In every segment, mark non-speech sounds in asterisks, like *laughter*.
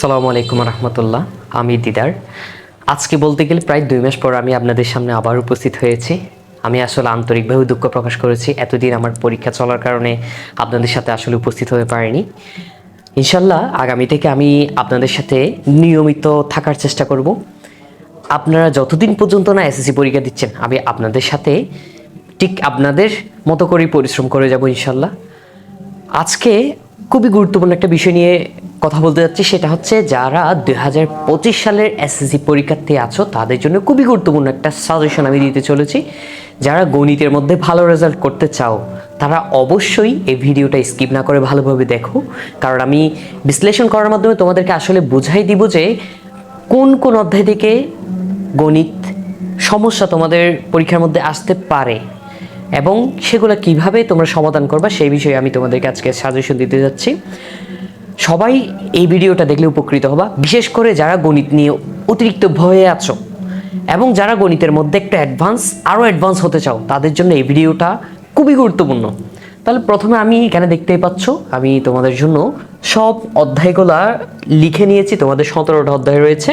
সালামু আলাইকুম রহমতুল্লাহ। আমি দিদার। আজকে বলতে গেলে প্রায় দুই মাস পর আমি আপনাদের সামনে আবার উপস্থিত হয়েছি। আমি আসলে আন্তরিকভাবে দুঃখ প্রকাশ করেছি। এতদিন আমার পরীক্ষা চলার কারণে আপনাদের সাথে আসলে উপস্থিত হতে পারিনি। ইনশাল্লাহ আগামী থেকে আমি আপনাদের সাথে নিয়মিত থাকার চেষ্টা করব। আপনারা যতদিন পর্যন্ত না এসএসসি পরীক্ষা দিচ্ছেন, আমি আপনাদের সাথে ঠিক আপনাদের মতো করেই পরিশ্রম করে যাব ইনশাল্লাহ। আজকে খুবই গুরুত্বপূর্ণ একটা বিষয় নিয়ে কথা বলতে যাচ্ছি, সেটা হচ্ছে যারা দুই হাজার পঁচিশ সালের এসএসসি পরীক্ষার্থী আছো, তাদের জন্য খুবই গুরুত্বপূর্ণ একটা সাজেশন আমি দিতে চলেছি। যারা গণিতের মধ্যে ভালো রেজাল্ট করতে চাও, তারা অবশ্যই এই ভিডিওটা স্কিপ না করে ভালোভাবে দেখো। কারণ আমি বিশ্লেষণ করার মাধ্যমে তোমাদেরকে আসলে বুঝাই দিব যে কোন কোন অধ্যায় থেকে গণিত সমস্যা তোমাদের পরীক্ষার মধ্যে আসতে পারে এবং সেগুলো কীভাবে তোমরা সমাধান করবা, সেই বিষয়ে আমি তোমাদেরকে আজকে সাজেশন দিতে যাচ্ছি। সবাই এই ভিডিওটা দেখলে উপকৃত হবা। বিশেষ করে যারা গণিত নিয়ে অতিরিক্ত ভয়ে আছো এবং যারা গণিতের মধ্যে একটু অ্যাডভান্স আরও অ্যাডভান্স হতে চাও, তাদের জন্য এই ভিডিওটা খুবই গুরুত্বপূর্ণ। তাহলে প্রথমে আমি এখানে দেখতেই পাচ্ছ, আমি তোমাদের জন্য সব অধ্যায়গুলা লিখে নিয়েছি, তোমাদের সতেরোটা অধ্যায় রয়েছে।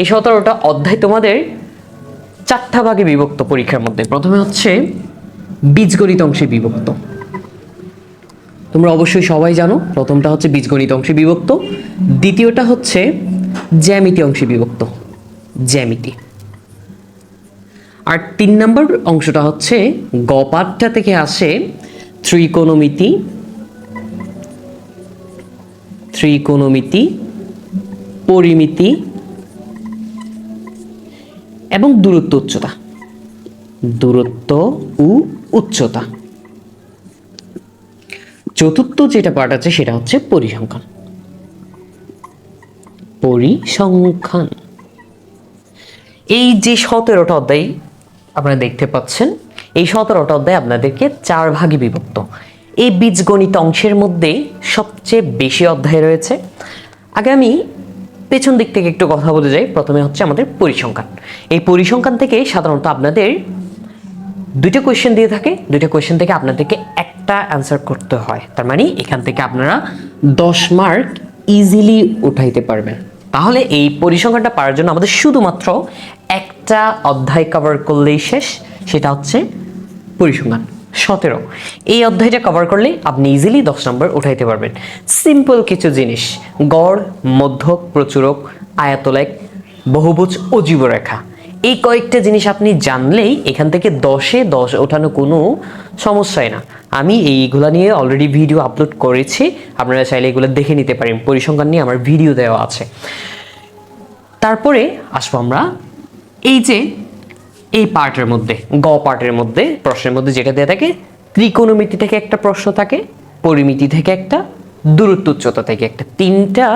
এই সতেরোটা অধ্যায় তোমাদের চারটা ভাগে বিভক্ত পরীক্ষার মধ্যে। প্রথমে হচ্ছে বীজগণিত অংশে বিভক্ত। তোমরা অবশ্যই সবাই জানো, প্রথমটা হচ্ছে বীজগণিত অংশে বিভক্ত, দ্বিতীয়টা হচ্ছে জ্যামিতি অংশে বিভক্ত, জ্যামিতি। আর তিন নম্বর অংশটা হচ্ছে গ পাঠটা থেকে আসে ত্রিকোণমিতি ত্রিকোণমিতি, পরিমিতি এবং দূরত্ব উচ্চতা। দূরত্ব ও উচ্চতা। চতুর্থ যেটা পার্ট আছে সেটা হচ্ছে পরিসংখ্যান। পরিসংখ্যান। এই যে সতেরোটা অধ্যায় আপনারা দেখতে পাচ্ছেন, এই সতেরোটা অধ্যায় আপনাদেরকে চার ভাগে বিভক্ত। এই বীজগণিত অংশের মধ্যে সবচেয়ে বেশি অধ্যায় রয়েছে। আগে আমি পেছন দিক থেকে একটু কথা বলে যাই, প্রথমে হচ্ছে আমাদের পরিসংখ্যান। এই পরিসংখ্যান থেকে সাধারণত আপনাদের দুইটা কোয়েশ্চেন দিয়ে থাকে, দুইটা কোয়েশ্চেন থেকে আপনাদেরকে একটা অ্যান্সার করতে হয়। তার মানে এখান থেকে আপনারা দশ মার্ক ইজিলি উঠাইতে পারবেন। তাহলে এই পরিসংখ্যানটা পারার জন্য আমাদের শুধুমাত্র একটা অধ্যায় কভার করলেই শেষ, সেটা হচ্ছে পরিসংখ্যান। সতেরো। এই অধ্যায়টা কভার করলে আপনি ইজিলি দশ নম্বর উঠাইতে পারবেন। সিম্পল কিছু জিনিস। গড়, মধ্যক, প্রচুরক, আয়াতলেখ, বহুভুজ ও জীবরেখা এই কয়েকটা জিনিস আপনি জানলেই এখান থেকে দশে দশ ওঠানো কোনো সমস্যাই না। আমি এইগুলা নিয়ে অলরেডি ভিডিও আপলোড করেছি, আপনারা চাইলে এগুলো দেখে নিতে পারেন। পরিসংখ্যান নিয়ে আমার ভিডিও দেওয়া আছে। তারপরে আসব আমরা এই যে এই পার্টের মধ্যে, গ পার্টের মধ্যে, প্রশ্নের মধ্যে যেটা দেওয়া থাকে, ত্রিকোণমিতি থেকে একটা প্রশ্ন থাকে, পরিমিতি থেকে একটা, দূরত্ব উচ্চতা থেকে একটা। তিনটা,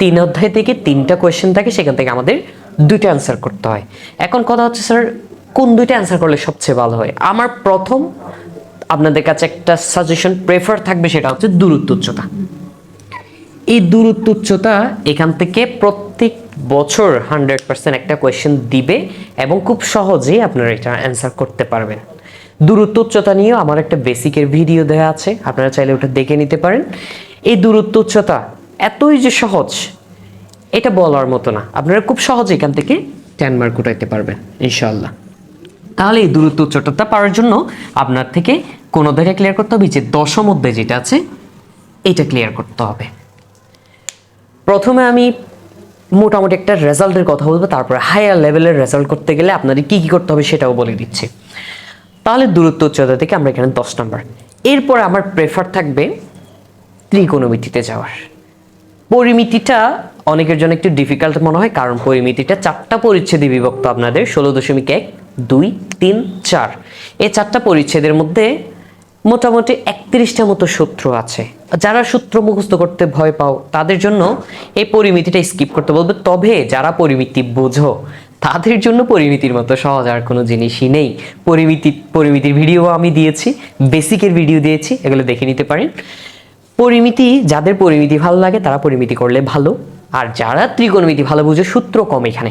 তিন অধ্যায় থেকে তিনটা কোয়েশ্চেন থাকে, সেখান থেকে আমাদের দুইটা অ্যান্সার করতে হয়। এখন কথা হচ্ছে স্যার কোন দুইটা অ্যান্সার করলে সবচেয়ে ভালো হয়? আমার প্রথম, আপনাদের কাছে একটা সাজেশন প্রেফার থাকবে, সেটা হচ্ছে দূরত্ব উচ্চতা। এই দূরত্ব উচ্চতা এখান থেকে প্রত্যেক বছর হান্ড্রেড পার্সেন্ট একটা কোয়েশ্চেন দিবে এবং খুব সহজেই আপনারা এটা অ্যান্সার করতে পারবেন। দূরত্ব উচ্চতা নিয়েও আমার একটা বেসিকের ভিডিও দেওয়া আছে, আপনারা চাইলে ওটা দেখে নিতে পারেন। এই দূরত্ব উচ্চতা এতই যে সহজ এটা বলার মতো না। আপনারা খুব সহজে এখান থেকে টেন মার্ক উঠাইতে পারবেন ইনশাল্লাহ তাহলে এই দূরত্ব উচ্চতা পাওয়ার জন্য আপনার থেকে কোন অধ্যায়টা ক্লিয়ার করতে হবে যে দশম অধ্যায় যেটা আছে, এটা ক্লিয়ার করতে হবে। প্রথমে আমি মোটামুটি একটা রেজাল্টের কথা বলব, তারপরে হায়ার লেভেলের রেজাল্ট করতে গেলে আপনাদের কি কি করতে হবে সেটাও বলে দিচ্ছি। তাহলে দূরত্ব উচ্চতা থেকে আমরা এখানে দশ নম্বর। এরপর আমার প্রেফার থাকবে ত্রিকোণমিতিতে যাওয়ার। পরিমিতিটা অনেকের জন্য একটু ডিফিকাল্ট মনে হয়, কারণ পরিমিতিটা চারটা পরিচ্ছেদে বিভক্ত আপনাদের, ষোলো দশমিক এক, দুই, তিন, চার। এই চারটা পরিচ্ছেদের মধ্যে মোটামুটি একত্রিশটা মতো সূত্র আছে। যারা সূত্র মুখস্থ করতে ভয় পাও, তাদের জন্য এই পরিমিতিটা স্কিপ করতে বলবে। তবে যারা পরিমিতি বোঝো, তাদের জন্য পরিমিতির মতো সহজ আর কোনো জিনিসই নেই। পরিমিতি, পরিমিতির ভিডিও আমি দিয়েছি বেসিকের ভিডিও দিয়েছি, এগুলো দেখে নিতে পারেন। পরিমিতি, যাদের পরিমিতি ভালো লাগে, তারা পরিমিতি করলে ভালো। আর যারা ত্রিকোণমিতি ভালো বুঝে, সূত্র কম এখানে।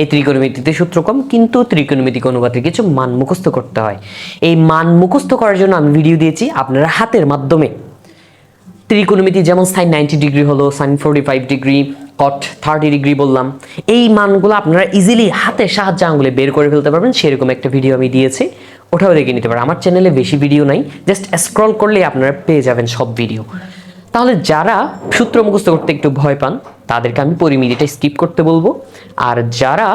এই ত্রিকোণমিতিতে সূত্র কম, কিন্তু ত্রিকোণমিতিক অনুপাতে কিছু মান মুখস্থ করতে হয়। এই মান মুখস্থ করার জন্য আমি ভিডিও দিয়েছি আপনারা হাতের মাধ্যমে। ত্রিকোণমিতি যেমন সাইন নাইনটি ডিগ্রি হলো sine forty five degree cot thirty degree বললাম। এই মানগুলো আপনারা ইজিলি হাতের সাহায্যে আঙুলে বের করে ফেলতে পারবেন। সেরকম একটা ভিডিও আমি দিয়েছি। ওটাও দেখে নিতে পারেন। আমার চ্যানেলে বেশি ভিডিও নাই। জাস্ট স্ক্রল করলেই আপনারা পেয়ে যাবেন সব ভিডিও তাহলে যারা সূত্র মুখস্থ করতে একটু ভয় পান, তাদেরকে আমি পরিমিতিটা স্কিপ করতে বলব। আর যারা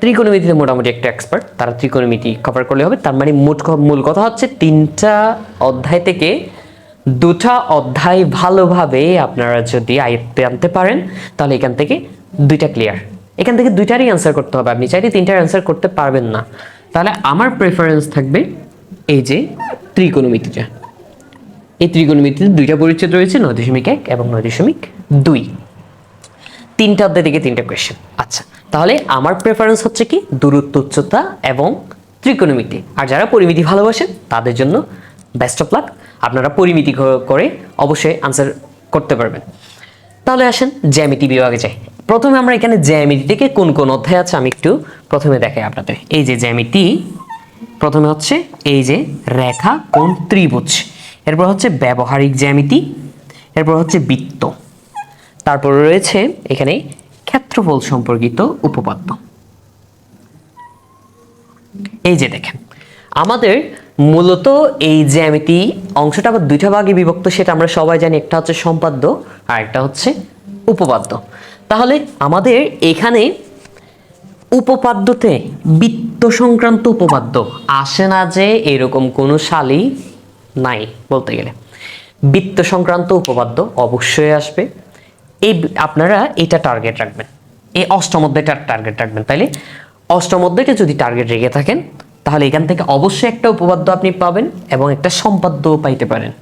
ত্রিকোণমিতিতে মোটামুটি একটা এক্সপার্ট তারা ত্রিকোণমিতি কভার করলে হবে। তার মানে মোট মূল কথা হচ্ছে তিনটা অধ্যায় থেকে দুটা অধ্যায় ভালোভাবে আপনারা যদি আয়ত্তে আনতে পারেন, তাহলে এখান থেকে দুইটা ক্লিয়ার এখান থেকে দুইটারই অ্যান্সার করতে হবে। আপনি চাইলে তিনটার অ্যান্সার করতে পারবেন না। তাহলে আমার প্রেফারেন্স থাকবে এই যে ত্রিকোণমিতিটা। এই ত্রিকোণমিতিতে দুইটা পরিচ্ছেদ রয়েছে, নয় দশমিক এক এবং নয় দশমিক দুই। তিনটা অধ্যায় থেকে তিনটা কোয়েশ্চেন আচ্ছা তাহলে আমার প্রেফারেন্স হচ্ছে কি? দূরত্ব, উচ্চতা এবং ত্রিকোণমিতি। আর যারা পরিমিতি ভালোবাসেন, তাদের জন্য বেস্ট অফ লাক আপনারা পরিমিতি করে অবশ্যই আনসার করতে পারবেন। তাহলে আসেন জ্যামিতি বিভাগে যাই। প্রথমে আমরা এখানে জ্যামিতি থেকে কোন কোন অধ্যায় আছে আমি একটু প্রথমে দেখাই আপনাদের। এই যে জ্যামিতি, প্রথমে হচ্ছে এই যে রেখা কোন ত্রিভুজ। এরপর হচ্ছে ব্যবহারিক জ্যামিতি, এরপর হচ্ছে বৃত্ত। তারপর রয়েছে এখানে ক্ষেত্রফল সম্পর্কিত উপপাদ্য। এই যে দেখেন, আমাদের মূলত এই জ্যামিতি অংশটা আবার দুইটা ভাগে বিভক্ত, সেটা আমরা সবাই জানি, একটা হচ্ছে সম্পাদ্য আর একটা হচ্ছে উপপাদ্য। তাহলে আমাদের এখানে উপপাদ্যতে বৃত্ত সংক্রান্ত উপপাদ্য আসে না যে এরকম কোনো সালই নাই বলতে গেলে। বৃত্ত সংক্রান্ত উপপাদ্য অবশ্যই আসবে। এই আপনারা এটা টার্গেট রাখবেন। এই অষ্টম অধ্যায়টার টার্গেট রাখবেন। তাইলে অষ্টম অধ্যায়টা যদি টার্গেট রেখে থাকেন, তাহলে এখান থেকে অবশ্যই একটা উপপাদ্য আপনি পাবেন এবং একটা সম্পাদ্য পাইতে পারেন।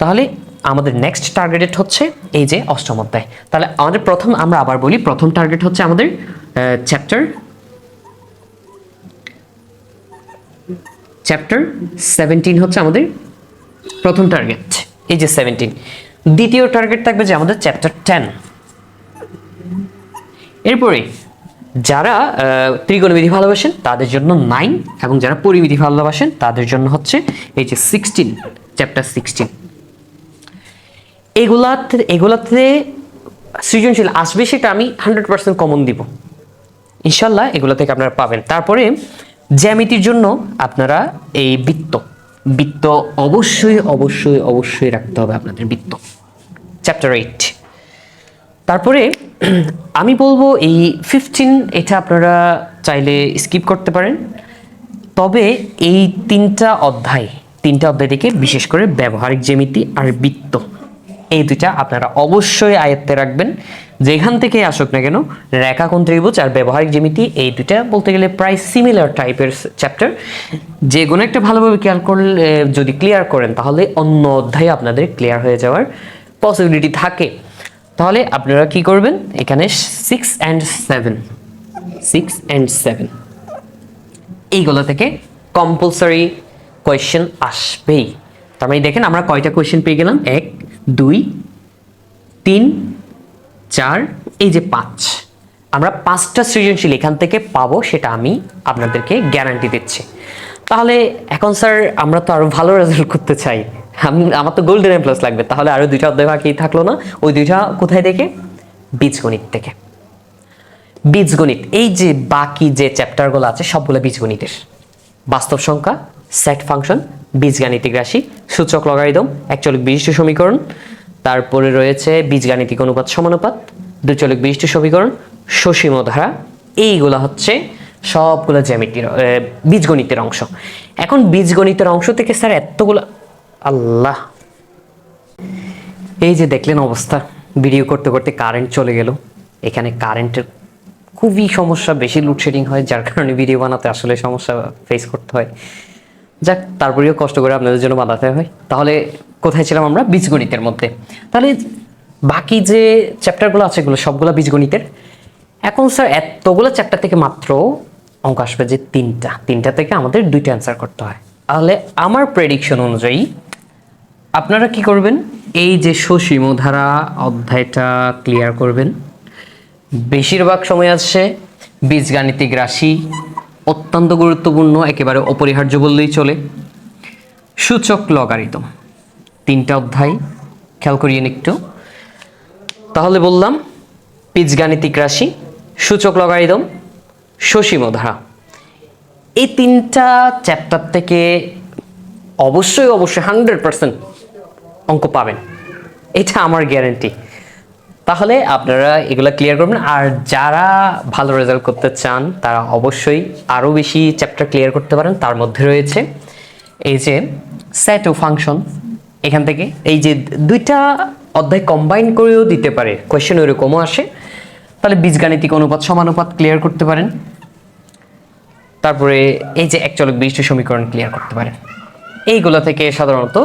তাহলে আমাদের নেক্সট টার্গেটেড হচ্ছে এই যে অষ্টম অধ্যায়। তাহলে আমাদের প্রথম, আমরা আবার বলি, প্রথম টার্গেট হচ্ছে আমাদের চ্যাপ্টার চ্যাপ্টার সেভেন্টিন হচ্ছে আমাদের প্রথম টার্গেট এই যে সেভেন্টিন দ্বিতীয় টার্গেট থাকবে যে আমাদের চ্যাপ্টার টেন এরপরে যারা আহ, ভালোবাসেন তাদের জন্য নাইন এবং যারা পরিমিতি ভালোবাসেন তাদের জন্য হচ্ছে এই যে সিক্সটিন চ্যাপ্টার সিক্সটিন এগুলাতে এগুলাতে সৃজনশীল আসবে সেটা আমি হান্ড্রেড পার্সেন্ট কমন দিব। ইনশাল্লাহ এগুলো থেকে আপনারা পাবেন। তারপরে জ্যামিতির জন্য আপনারা এই বৃত্ত। বৃত্ত অবশ্যই অবশ্যই অবশ্যই রাখতে হবে আপনাদের বৃত্ত। চ্যাপ্টার এইট তারপরে *clears throat* আমি বলব এই ফিফটিন এটা আপনারা চাইলে স্কিপ করতে পারেন। তবে এই তিনটা অধ্যায় তিনটা অধ্যায় থেকে বিশেষ করে ব্যবহারিক জ্যামিতি আর বৃত্ত এই দুইটা আপনারা অবশ্যই আয়ত্তে রাখবেন। যেখান থেকে আসুক না কেন, রেখাকোণ ত্রিভুজ আর ব্যবহারিক জ্যামিতি, এই দুইটা বলতে গেলে প্রায় সিমিলার টাইপের চ্যাপ্টার যে কোনো একটা ভালোভাবে খেয়াল করলে, যদি ক্লিয়ার করেন, তাহলে অন্য অধ্যায়ে আপনাদের ক্লিয়ার হয়ে যাওয়ার পসিবিলিটি থাকে। তাহলে আপনারা কি করবেন? এখানে six and seven six and seven এইগুলো থেকে কম্পালসারি কোয়েশ্চেন আসবেই। তার মানে দেখেন আমরা কয়টা কোয়েশ্চেন পেয়ে গেলাম? এক দুই, তিন, চার, এই যে পাঁচ। আমরা পাঁচটা সৃজনশীল এখান থেকে পাবো, সেটা আমি আপনাদেরকে গ্যারান্টি দিচ্ছি। তাহলে এখন স্যার আমরা তো আরও ভালো রেজাল্ট করতে চাই। আমার তো গোল্ডেন এম প্লাস লাগবে, তাহলে আরও দুইটা অধ্যায় বাকি থাকল না? ওই দুইটা কোথায় থেকে? বীজগণিত থেকে। বীজগণিত, এই যে বাকি যে চ্যাপ্টারগুলো আছে, সবগুলো বীজগণিতের। বাস্তব সংখ্যা সেট ফাংশন বীজগাণিতিক রাশি, সূচক লগারিদম একচলিক বিশিষ্ট সমীকরণ। তারপরে রয়েছে বীজগাণিতিক অনুপাত সমানুপাত দুচলিক বিশিষ্ট সমীকরণ, সসীম ধারা। এইগুলো হচ্ছে সবগুলো জ্যামিতির বীজগণিতের অংশ। এখন বীজগণিতের অংশ থেকে স্যার এতগুলো আল্লাহ! এই যে দেখলেন অবস্থা, ভিডিও করতে করতে কারেন্ট চলে গেল। এখানে কারেন্টের খুবই সমস্যা, বেশি লোডশেডিং হয়, যার কারণে ভিডিও বানাতে আসলে সমস্যা ফেস করতে হয়। যাক, তারপরেও কষ্ট করে আপনাদের জন্য বানাতে হয়। তাহলে কোথায় ছিলাম আমরা? বীজগণিতের মধ্যে। তাহলে বাকি যে চ্যাপ্টারগুলো আছে এগুলো সবগুলো বীজগণিতের। এখন স্যার এতগুলো চ্যাপ্টার থেকে মাত্র অঙ্ক আসবে যে তিনটা। তিনটা থেকে আমাদের দুইটা অ্যান্সার করতে হয়। তাহলে আমার প্রেডিকশন অনুযায়ী আপনারা কি করবেন? এই যে সসীম ধারা অধ্যায়টা ক্লিয়ার করবেন। বেশিরভাগ সময় আসছে বীজগাণিতিক রাশি অত্যন্ত গুরুত্বপূর্ণ, একেবারে অপরিহার্য বললেই চলে। সূচক লগারিদম। তিনটা অধ্যায়, খেয়াল করিয়ে একটু। তাহলে বললাম, বীজগাণিতিক রাশি, সূচক লগারিদম সসীমধারা এই তিনটা চ্যাপ্টার থেকে অবশ্যই অবশ্যই হান্ড্রেড পার্সেন্ট অঙ্ক পাবেন। এটা আমার গ্যারান্টি তাহলে আপনারা এগুলো ক্লিয়ার করবেন। আর যারা ভালো রেজাল্ট করতে চান, তারা অবশ্যই আরও বেশি চ্যাপ্টার ক্লিয়ার করতে পারেন। তার মধ্যে রয়েছে এই যে সেট ও ফাংশন এখান থেকে এই যে দুইটা অধ্যায় কম্বাইন করেও দিতে পারে। কোয়েশ্চেন ওইরকমও আসে। তাহলে বীজগাণিতিক অনুপাত, সমানুপাত ক্লিয়ার করতে পারেন। তারপরে এই যে একচলক বিশিষ্ট সমীকরণ ক্লিয়ার করতে পারেন। এইগুলো থেকে সাধারণত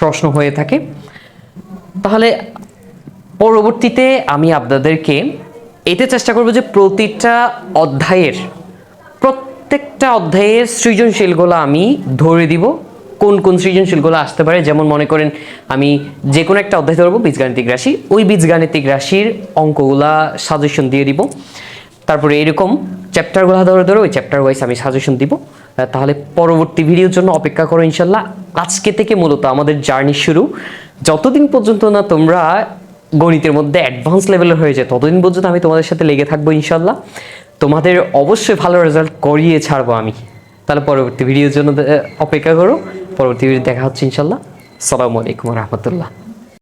প্রশ্ন হয়ে থাকে। তাহলে পরবর্তীতে আমি আপনাদেরকে এতে চেষ্টা করব যে প্রতিটা অধ্যায়ের, প্রত্যেকটা অধ্যায়ের সৃজনশীলগুলো আমি ধরে দিব। কোন কোন সৃজনশীলগুলো আসতে পারে? যেমন মনে করেন আমি যে কোনো একটা অধ্যায় ধরবো, বীজগাণিতিক রাশি। ওই বীজগাণিতিক রাশির অঙ্কগুলা সাজেশন দিয়ে দিব। তারপরে এরকম চ্যাপ্টারগুলো ধরে ধরে ওই চ্যাপ্টার ওয়াইজ আমি সাজেশন দিব। তাহলে পরবর্তী ভিডিওর জন্য অপেক্ষা করো ইনশাল্লাহ। আজকে থেকে মূলত আমাদের জার্নি শুরু। যতদিন পর্যন্ত না তোমরা গণিতের মধ্যে অ্যাডভান্স লেভেলের হয়ে যায়। ততদিন পর্যন্ত আমি তোমাদের সাথে লেগে থাকব ইনশাল্লাহ তোমাদের অবশ্যই ভালো রেজাল্ট করিয়ে ছাড়বো আমি। তাহলে পরবর্তী ভিডিওর জন্য অপেক্ষা করো। পরবর্তী ভিডিও দেখা হচ্ছে ইনশাল্লাহ সালামু আলাইকুম রহমতুল্লাহ।